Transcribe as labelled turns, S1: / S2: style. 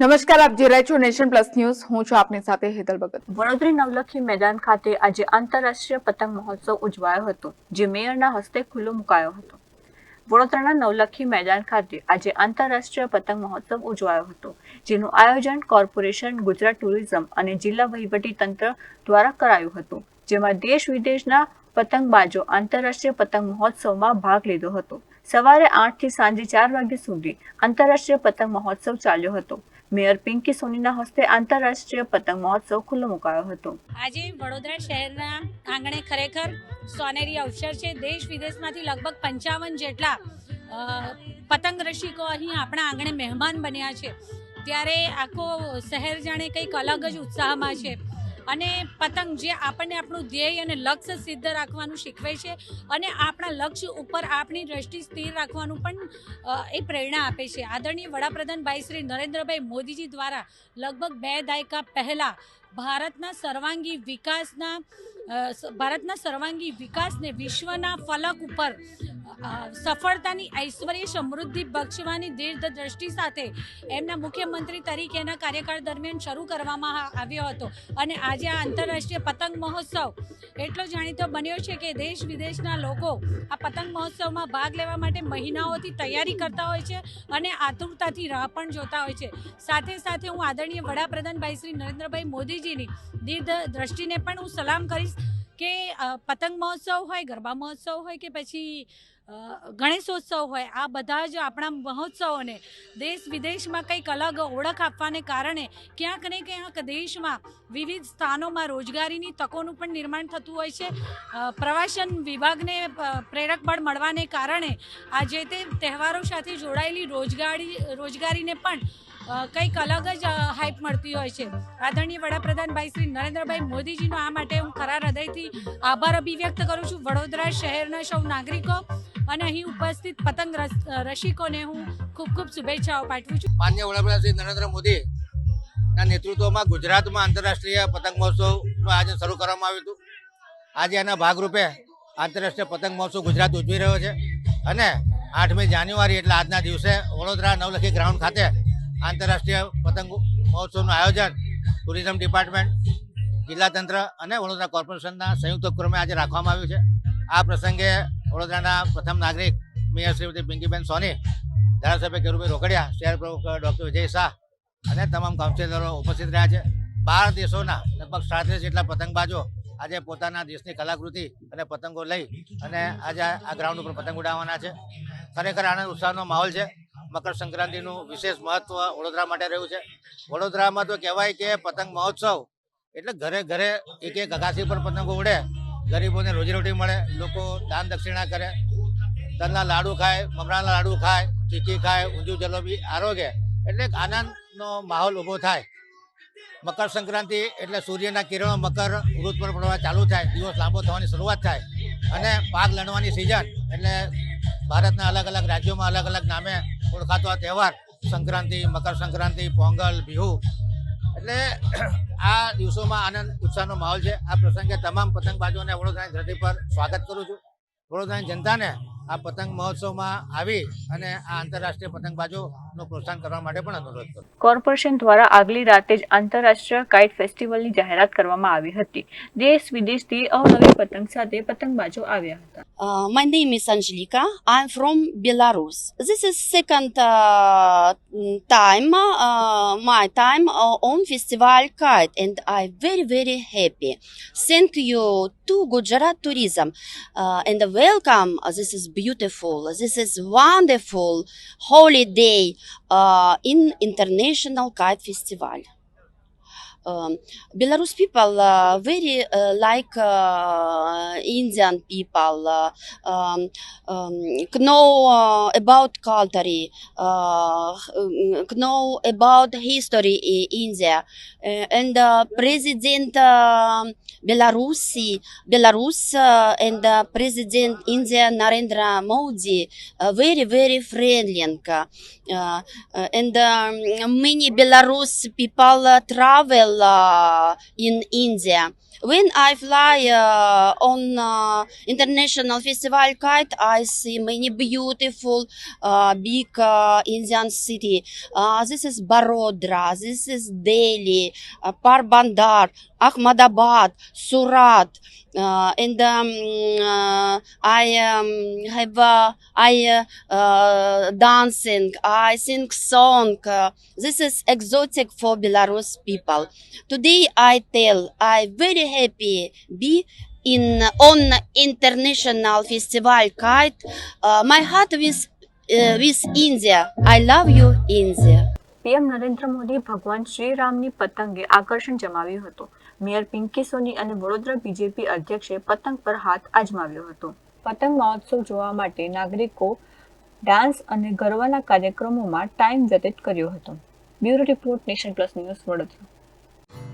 S1: નમસ્કાર, આપ જોઈ રહ્યા છો નેશન પ્લસ ન્યૂઝ. હું છું આપની સાથે હેતલ ભગત.
S2: વડોદરી નવલખી મેદાન ખાતે આજે આંતરરાષ્ટ્રીય પતંગ મહોત્સવ ઉજવાયો હતો, જે મેયરના હસ્તે ખુલ્લો મુકાયો હતો. વડોદરાના નવલખી મેદાન ખાતે આજે આંતરરાષ્ટ્રીય પતંગ મહોત્સવ ઉજવાયો હતો, જેનું આયોજન કોર્પોરેશન, ગુજરાત ટુરિઝમ અને જિલ્લા વહીવટી તંત્ર દ્વારા કરાયું હતું, જેમાં દેશ વિદેશના પતંગબાજો આંતરરાષ્ટ્રીય પતંગ મહોત્સવમાં ભાગ લીધો હતો. સવારે આઠથી સાંજે ચાર વાગ્યા સુધી આંતરરાષ્ટ્રીય પતંગ મહોત્સવ ચાલ્યો હતો. મેયર પિંકી સોનીના હસ્તે આંતરરાષ્ટ્રીય પતંગ મહોત્સવ ખુલ્લો મુકાયો હતો.
S3: આજે વડોદરા શહેરના આંગણે ખરેખર સોનેરી અવસર છે. દેશ વિદેશમાંથી લગભગ પંચાવન જેટલા પતંગ રસિકો અહીં આપણા આંગણે મહેમાન બન્યા છે. ત્યારે આખો શહેર જાણે કંઈક અલગ જ ઉત્સાહમાં છે. અને પતંગ જે આપણને આપણું ધ્યેય અને લક્ષ્ય સિદ્ધ રાખવાનું શીખવે છે અને આપણા લક્ષ્ય ઉપર આપણી દ્રષ્ટિ સ્થિર રાખવાનું પણ એ પ્રેરણા આપે છે. આદરણીય વડાપ્રધાન ભાઈ શ્રી નરેન્દ્રભાઈ મોદીજી દ્વારા લગભગ બે દાયકા પહેલાં ભારતના સર્વાંગી વિકાસના ભારતના સર્વાંગી વિકાસને વિશ્વના ફલક ઉપર સફળતાની ઐશ્વર્ય સમૃદ્ધિ બક્ષવાની દીર્ઘ દ્રષ્ટિ સાથે એમના મુખ્યમંત્રી તરીકેના કાર્યકાળ દરમિયાન શરૂ કરવામાં આવ્યો હતો. અને આજે આ આંતરરાષ્ટ્રીય પતંગ મહોત્સવ એટલો જાણીતો બન્યો છે કે દેશ વિદેશના લોકો આ પતંગ મહોત્સવમાં ભાગ લેવા માટે મહિનાઓથી તૈયારી કરતા હોય છે અને આતુરતાથી રાહ પણ જોતા હોય છે. સાથે સાથે હું આદરણીય વડાપ્રધાન ભાઈ શ્રી નરેન્દ્રભાઈ મોદીજીની દ્રષ્ટિને પણ હું સલામ કરીશ કે પતંગ મહોત્સવ હોય, ગરબા મહોત્સવ હોય કે પછી ગણેશોત્સવ હોય, આ બધા જ આપણા મહોત્સવોને દેશ વિદેશમાં કંઈક અલગ ઓળખ આપવાને કારણે ક્યાંક ને ક્યાંક દેશમાં વિવિધ સ્થાનોમાં રોજગારીની તકોનું પણ નિર્માણ થતું હોય છે. પ્રવાસન વિભાગને પ્રેરક બળ મળવાને કારણે આ જે તે તહેવારો સાથે જોડાયેલી રોજગારી, રોજગારીને પણ કંઈક અલગ જ હાઇપ મળતી હોય છે. આદરણીય વડાપ્રધાન ભાઈ શ્રી નરેન્દ્રભાઈ મોદીજીનો આ માટે હું ખરા હૃદયથી આભાર અભિવ્યક્ત કરું છું. વડોદરા શહેરના સૌ નાગરિકો અને અહીં ઉપસ્થિત પતંગ રસ- રસિકોને હું ખૂબ ખૂબ શુભેચ્છાઓ પાઠવું છું.
S4: માન્ય વડાપ્રધાન શ્રી નરેન્દ્ર મોદી ના નેતૃત્વમાં ગુજરાતમાં આંતરરાષ્ટ્રીય પતંગ મહોત્સવનું આયોજન શરૂ કરવામાં આવ્યું હતું. આજે એના ભાગરૂપે આંતરરાષ્ટ્રીય પતંગ મહોત્સવ ગુજરાત ઉજવી રહ્યો છે. અને આઠમી જાન્યુઆરી એટલે આજના દિવસે વડોદરા નવલખી ગ્રાઉન્ડ ખાતે આંતરરાષ્ટ્રીય પતંગ મહોત્સવનું આયોજન ટુરિઝમ ડિપાર્ટમેન્ટ, જિલ્લા તંત્ર અને વડોદરા કોર્પોરેશનના સંયુક્ત ઉપક્રમે આજે રાખવામાં આવ્યું છે. આ પ્રસંગે વડોદરાના પ્રથમ નાગરિક મેયર શ્રીમતી પિંકીબેન સોની, ધારાસભ્ય કેરુભાઈ રોકડિયા, શહેર પ્રમુખ ડૉક્ટર વિજય શાહ અને તમામ કાઉન્સિલરો ઉપસ્થિત રહ્યા છે. બાર દેશોના લગભગ સાડત્રીસ જેટલા પતંગબાજો આજે પોતાના દેશની કલાકૃતિ અને પતંગો લઈ અને આજે આ ગ્રાઉન્ડ ઉપર પતંગ ઉડાવવાના છે. ખરેખર આનંદ ઉત્સાહનો માહોલ છે. મકર સંક્રાંતિનું વિશેષ મહત્વ વડોદરા માટે રહ્યું છે. વડોદરામાં તો કહેવાય કે પતંગ મહોત્સવ એટલે ઘરે ઘરે એક એક અગાસી પર પતંગો ઉડે, ગરીબોને રોજીરોટી મળે, લોકો દાન દક્ષિણા કરે. તલના લાડુ ખાય, મમરાના લાડુ ખાય, ચીકી ખાય ઊંધું જલોબી આરોગ્ય એટલે એક આનંદનો માહોલ ઊભો થાય. મકર સંક્રાંતિ એટલે સૂર્યના કિરણો મકર વૃત પર પડવા ચાલુ થાય, દિવસ લાંબો થવાની શરૂઆત થાય અને પાક લણવાની સિઝન એટલે ભારતના અલગ અલગ રાજ્યોમાં અલગ અલગ નામે ઓળખાતો તહેવાર, સંક્રાંતિ, મકર સંક્રાંતિ, પોંગલ, બિહુ. એટલે આ દિવસોમાં આનંદ, ઉત્સાહનો માહોલ છે. આ પ્રસંગે તમામ પતંગબાજોને વડોદરાની ધરતી પર સ્વાગત કરું છું. વડોદરાની જનતાને આ પતંગ મહોત્સવમાં આવી અને આ આંતરરાષ્ટ્રીય પતંગબાજોનું પ્રોત્સાહન કરવા માટે પણ અનુરોધ કરું
S2: કોર્પોરેશન દ્વારા આગલી રાતે જ આંતરરાષ્ટ્રીય કાઇટ ફેસ્ટિવલની જાહેરાત કરવામાં આવી હતી દેશ વિદેશથી અવનવી પતંગ સાથે પતંગબાજો આવ્યા હતા
S5: Uh, my name is Angelica. I'm from Belarus. This is second uh, mm, time, uh, my time uh, on festival kite, and I'm very very happy. Thank you to Gujarat Tourism uh, and welcome. Uh, this is beautiful. This is wonderful holiday uh, in International Kite Festival. Um, Belarus people uh, very uh, like uh, Indian people uh, um, um, know uh, about culture, uh, um, know about history in India, and President Belarusi, Belarus and President India Narendra Modi very very friendly. And um, many Belarus people uh, in India when I fly uh, on uh, international festival kite, I see many beautiful uh, big uh, Indian city. Uh, this is Barodra, this is Delhi, uh, Parbandar, Ahmedabad, Surat. Uh, and um, uh, I um, have uh, I uh, uh, dancing, I sing song. Uh, this is exotic for Belarus people. Today I tell I very happy be in on international festival kite. Uh, my heart with uh, with India. I love you, India.
S2: PM Narendra Modi ભગવાન શ્રીરામની પતંગે આકર્ષણ જમાવ્યું હતું mayor Pinky સોની અને Vadodara BJP અધ્યક્ષે પતંગ પર હાથ આજમાવ્યો હતો પતંગ મહોત્સવ જોવા માટે નાગરિકો ડાન્સ અને ગરબાના કાર્યક્રમોમાં ટાઈમ વ્યતીત કર્યો હતો bureau report nation plus news Vadodara